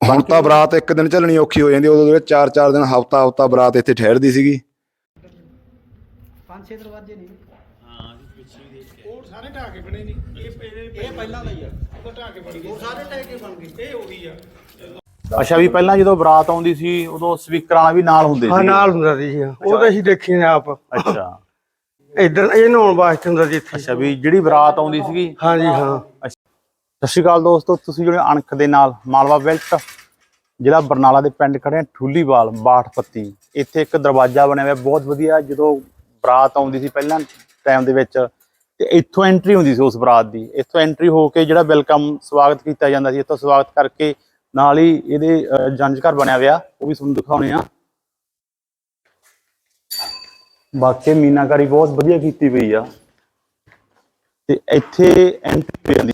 ਹੁਣ ਤਾਂ ਬਰਾਤ ਇੱਕ ਦਿਨ ਚੱਲਣੀ ਔਖੀ ਹੋ ਜਾਂਦੀ ਉਦੋਂ ਜਿਹੜੇ ਚਾਰ ਚਾਰ ਦਿਨ ਹਫਤਾ ਹਫਤਾ ਬਰਾਤ ਇੱਥੇ ਠਹਿਰਦੀ ਸੀਗੀ। ਪੰਜ ਛੇ ਦਰਵਾਜ਼ੇ ਨੇ ਉਹ ਸਾਰੇ ਢਾਹ ਕੇ ਬਣੇ ਨਹੀਂ ਇਹ ਇਹ ਪਹਿਲਾਂ ਦਾ ਹੀ ਆ। ਉਹ ਢਾਹ ਕੇ ਬਣੀ ਉਹ ਸਾਰੇ ਢਾਹ ਕੇ ਬਣ ਗਏ। ਇਹ ਉਹੀ ਆ। ਅੱਛਾ ਵੀ ਪਹਿਲਾਂ ਜਦੋਂ ਬਰਾਤ ਆਉਂਦੀ ਸੀ ਉਦੋਂ ਸਪੀਕਰਾਂ ਵਾਲਾ ਵੀ ਨਾਲ ਹੁੰਦੇ ਸੀ ਹਾਂ ਨਾਲ ਹੁੰਦਾ ਸੀ ਜੀ ਉਹ ਤਾਂ ਅਸੀਂ ਦੇਖੀ ਨੇ ਆਪ। ਅੱਛਾ। ਇੱਧਰ ਇਹ ਨਹਾਉਣ ਵਾਸਤੇ ਹੁੰਦਾ ਸੀ ਇੱਥੇ। ਅੱਛਾ ਵੀ ਜਿਹੜੀ ਬਰਾਤ ਆਉਂਦੀ ਸੀਗੀ? ਹਾਂ ਜੀ ਹਾਂ। ਸਤਿ ਸ਼੍ਰੀ ਅਕਾਲ ਦੋਸਤੋ ਤੁਸੀਂ ਜੁੜੇ ਅਣਖ ਦੇ ਨਾਲ ਮਾਲਵਾ ਬੈਲਟ। ਜ਼ਿਲ੍ਹਾ ਬਰਨਾਲਾ ਦੇ ਪਿੰਡ ਖੜੇ ਆ ਠੂਲੀਵਾਲ ਬਾਠਪੱਤੀ। ਇੱਥੇ ਇੱਕ ਦਰਵਾਜ਼ਾ ਬਣਿਆ ਹੋਇਆ ਬਹੁਤ ਵਧੀਆ। ਜਦੋਂ ਬਰਾਤ ਆਉਂਦੀ ਸੀ ਪਹਿਲਾਂ ਟਾਈਮ ਦੇ ਵਿੱਚ ਤੇ ਇੱਥੋਂ ਐਂਟਰੀ ਹੁੰਦੀ ਸੀ ਉਸ ਬਰਾਤ ਦੀ। ਇੱਥੋਂ ਐਂਟਰੀ ਹੋ ਕੇ ਜਿਹੜਾ ਵੈਲਕਮ ਸਵਾਗਤ ਕੀਤਾ ਜਾਂਦਾ ਸੀ ਇੱਥੋਂ ਸਵਾਗਤ ਕਰਕੇ ਨਾਲ ਹੀ ਇਹਦੇ ਅਹ, ਜੰਜ ਘਰ ਬਣਿਆ ਹੋਇਆ। ਉਹ ਵੀ ਤੁਹਾਨੂੰ ਦਿਖਾਉਣੇ ਆ ਬਾਕੀ ਮੀਨਾਕਾਰੀ ਬਹੁਤ ਵਧੀਆ ਕੀਤੀ ਪਈ ਆ। ਤੇ ਇੱਥੇ ਐਂਟਰੀ ਹੋ ਜਾਂਦੀ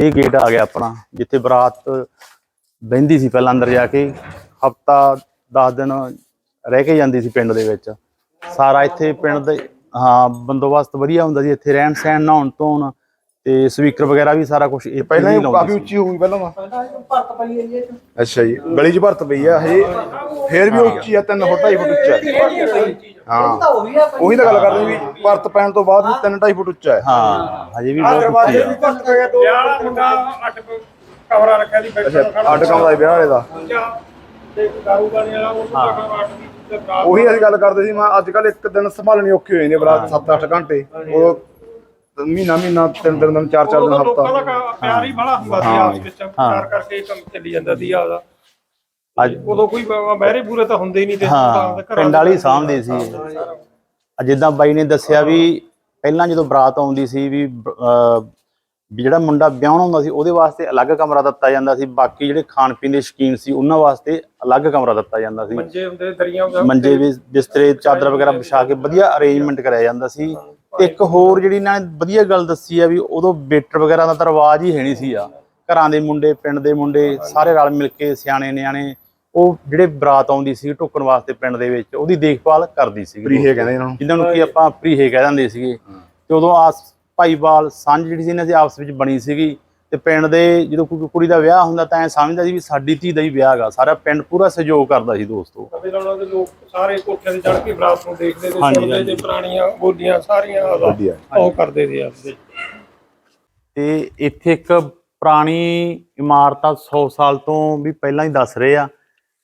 ਇਹ ਗੇਟ ਆ ਗਿਆ ਆਪਣਾ ਜਿੱਥੇ ਬਰਾਤ ਬਹਿੰਦੀ ਸੀ ਪਹਿਲਾਂ ਅੰਦਰ ਜਾ ਕੇ ਹਫਤਾ 10 ਦਿਨ ਰਹਿ ਕੇ ਜਾਂਦੀ ਸੀ ਪਿੰਡ ਦੇ ਵਿੱਚ। ਸਾਰਾ ਇੱਥੇ ਪਿੰਡ ਦੇ ਹਾਂ ਬੰਦੋਬਸਤ ਵਧੀਆ ਹੁੰਦਾ ਸੀ ਇੱਥੇ ਰਹਿਣ ਸਹਿਣ ਨਹਾਉਣ ਧੋਣ ਤੇ ਸਪੀਕਰ ਵਗੈਰਾ ਵੀ ਸਾਰਾ ਕੁਝ ਇਹ ਪਹਿਲਾਂ ਹੀ ਕਾਫੀ। ਉੱਚੀ ਹੋ ਗਈ ਪਹਿਲਾਂ ਤਾਂ। ਭਰਤ ਪਈ ਹੈ। ਅੱਛਾ ਜੀ ਗਲੀ 'ਚ ਭਰਤ ਪਈ ਆ ਹਜੇ ਫੇਰ ਵੀ ਉੱਚੀ ਆ 3 ਫੁੱਟ 2 ਫੁੱਟ ਉੱਚਾ ਹੈ। ਤਾਂ ਉਹੀ ਆ ਉਹੀ ਤਾਂ ਗੱਲ ਕਰਦੇ ਵੀ ਭਰਤ ਪੈਣ ਤੋਂ ਬਾਅਦ ਵੀ 3 2 ਫੁੱਟ ਉੱਚਾ ਹੈ। ਹਾਂ ਹਜੇ ਵੀ ਬਹੁਤ ਉੱਚੀ ਆ। ਭਰਤ ਪੈ ਗਿਆ ਦੋ ਵਿਆਹ ਮੁੰਡਾ ਅੱਠ ਕਮਰਾ ਰੱਖਿਆ ਦੀ ਅੱਛਾ ਅੱਡ ਕੰਮ ਦਾ ਵਿਆਹ ਵਾਲੇ ਦਾ। ਤੇ ਵਾਲਾ ਉਹ ਦੀ ਅਸੀਂ ਗੱਲ ਕਰਦੇ ਸੀ ਮੈਂ ਅੱਜ ਕੱਲ ਇੱਕ ਦਿਨ ਸੰਭਾਲਣੀ ਔਖੀ ਹੋ ਜਾਂਦੀ ਹੈ ਬਰਾਤ 7-8 ਘੰਟੇ। ਉਹ ਮਹੀਨਾ ਮਹੀਨਾ ਤਿੰਨ ਤਿੰਨ ਦਿਨ ਚਾਰ ਚਾਰ ਦਿਨ ਉਦੋਂ ਲੋਕਾਂ ਦਾ ਹਫਤਾ ਪਿਆਰ ਹੀ ਬੜਾ ਹੁੰਦਾ ਸੀ। ਆਪਸ ਵਿੱਚ। ਪਿਆਰ ਕਰਕੇ ਕੰਮ ਚੱਲੀ ਜਾਂਦਾ ਸੀ ਆਪਦਾ। ਅੱਜ ਉਦੋਂ ਕੋਈ ਬ- ਮਹਿਰੇ ਪੂਰੇ ਤਾਂ ਹੁੰਦੇ ਹੀ ਨਹੀਂ ਤੇ ਹਾਂ ਪਿੰਡ ਵਾਲੀ ਸਾਂਭਦੇ ਸੀ। ਜਿੱਦਾਂ ਬਾਈ ਨੇ ਦੱਸਿਆ ਵੀ ਪਹਿਲਾਂ ਜਦੋਂ ਬਰਾਤ ਆਉਂਦੀ ਸੀ ਵੀ ਜਿਹੜਾ ਮੁੰਡਾ ਵਿਆਹਣਾ ਹੁੰਦਾ ਸੀ ਉਹਦੇ ਵਾਸਤੇ ਅਲੱਗ ਕਮਰਾ ਦਿੱਤਾ ਜਾਂਦਾ ਸੀ ਬਾਕੀ ਜਿਹੜੇ ਖਾਣ ਪੀਣ ਦੇ ਸ਼ੌਕੀਨ ਸੀ ਉਹਨਾਂ ਵਾਸਤੇ ਅਲੱਗ ਕਮਰਾ ਦਿੱਤਾ ਜਾਂਦਾ ਸੀ। ਮੰਜੇ ਹੁੰਦੇ ਦਰੀਆਂ ਮੰਜੇ ਵੀ ਬਿਸਤਰੇ ਚਾਦਰ ਵਗੈਰਾ ਵਿਛਾ ਕੇ ਵਧੀਆ ਅਰੇਂਜਮੈਂਟ ਕਰਿਆ ਜਾਂਦਾ ਸੀ। ਇੱਕ ਹੋਰ ਜਿਹੜੀ ਇਹਨਾਂ ਨੇ ਵਧੀਆ ਗੱਲ ਦੱਸੀ ਆ ਵੀ ਉਦੋਂ ਵੇਟਰ ਵਗੈਰਾ ਦਾ ਤਾਂ ਰਿਵਾਜ ਹੀ ਹੈ ਨਹੀਂ ਸੀ ਆ। ਘਰਾਂ ਦੇ ਮੁੰਡੇ ਪਿੰਡ ਦੇ ਮੁੰਡੇ ਸਾਰੇ ਰਲ ਮਿਲ ਕੇ ਸਿਆਣੇ ਨਿਆਣੇ ਉਹ ਜਿਹੜੇ ਬਰਾਤ ਆਉਂਦੀ ਸੀ ਢੁੱਕਣ ਵਾਸਤੇ ਪਿੰਡ ਦੇ ਵਿੱਚ ਉਹਦੀ ਦੇਖਭਾਲ ਕਰਦੀ ਸੀ ਪ੍ਰੀਹੇ ਕਹਿੰਦੇ ਇਹਨਾਂ ਨੂੰ। ਜਿਨ੍ਹਾਂ ਨੂੰ ਕੀ ਆਪਾਂ ਪ੍ਰੀਹੇ ਕਹਿ ਦਿੰਦੇ ਸੀਗੇ। ਤੇ ਉਦੋਂ ਆਸ ਭਾਈਵਾਲ ਸਾਂਝ ਜਿਹੜੀ ਸੀ ਇਹਨਾਂ ਦੀ ਆਪਸ ਵਿੱਚ ਬਣੀ ਸੀਗੀ ਤੇ ਪਿੰਡ ਦੇ ਜਦੋਂ ਕੋਈ ਕੁੜੀ ਦਾ ਵਿਆਹ ਹੁੰਦਾ ਤਾਂ ਐ ਸਮਝਦਾ ਸੀ ਵੀ ਸਾਡੀ ਧੀ ਦਾ ਹੀ ਵਿਆਹ ਹੈਗਾ। ਸਾਰਾ ਪਿੰਡ ਪੂਰਾ ਸਹਿਯੋਗ ਕਰਦਾ ਸੀ ਦੋਸਤੋ। ਕਦੇ ਲਾਉਣਾ ਦੇ ਲੋਕ ਸਾਰੇ ਕੋਠਿਆਂ ਤੇ ਚੜ੍ਹ ਕੇ ਬਰਾਤ ਨੂੰ ਦੇਖਦੇ ਤੇ ਹਾਂਜੀ, ਸੁਣਦੇ ਤੇ ਹਾਂਜੀ। ਪੁਰਾਣੀਆਂ ਬੋਲੀਆਂ ਸਾਰੀਆਂ ਉਹਦਾ ਵਧੀਆ। ਉਹ ਕਰਦੇ ਸੀ ਆਪਦੇ ਤੇ ਇੱਥੇ ਇੱਕ ਪੁਰਾਣੀ ਇਮਾਰਤ ਆ 100 ਸਾਲ ਤੋਂ ਵੀ ਪਹਿਲਾਂ ਹੀ ਦੱਸ ਰਹੇ ਆ।